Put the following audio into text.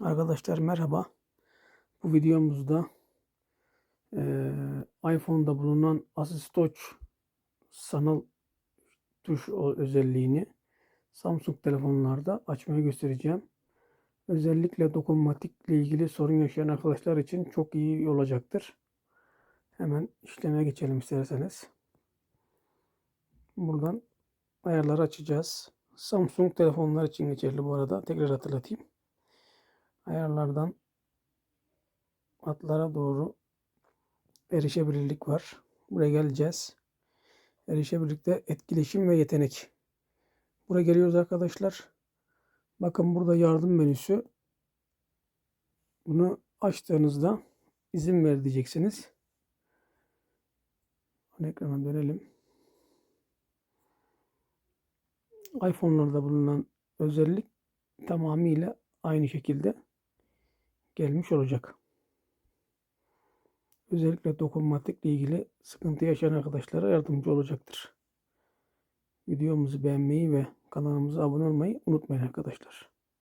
Arkadaşlar merhaba. Bu videomuzda eee iPhone'da bulunan Assist Touch sanal tuş özelliğini Samsung telefonlarda açmayı göstereceğim. Özellikle dokunmatikle ilgili sorun yaşayan arkadaşlar için çok iyi olacaktır. Hemen işleme geçelim isterseniz. Buradan ayarları açacağız. Samsung telefonlar için geçerli bu arada. Tekrar hatırlatayım. Ayarlardan hatlara doğru erişebilirlik var. Buraya geleceğiz. Erişebilirlikte etkileşim ve yetenek. Buraya geliyoruz arkadaşlar. Bakın burada yardım menüsü. Bunu açtığınızda izin ver diyeceksiniz. Ekrana dönelim. iPhone'larda bulunan özellik tamamıyla aynı şekilde gelmiş olacak. Özellikle dokunmatikle ilgili sıkıntı yaşayan arkadaşlara yardımcı olacaktır. Videomuzu beğenmeyi ve kanalımıza abone olmayı unutmayın arkadaşlar.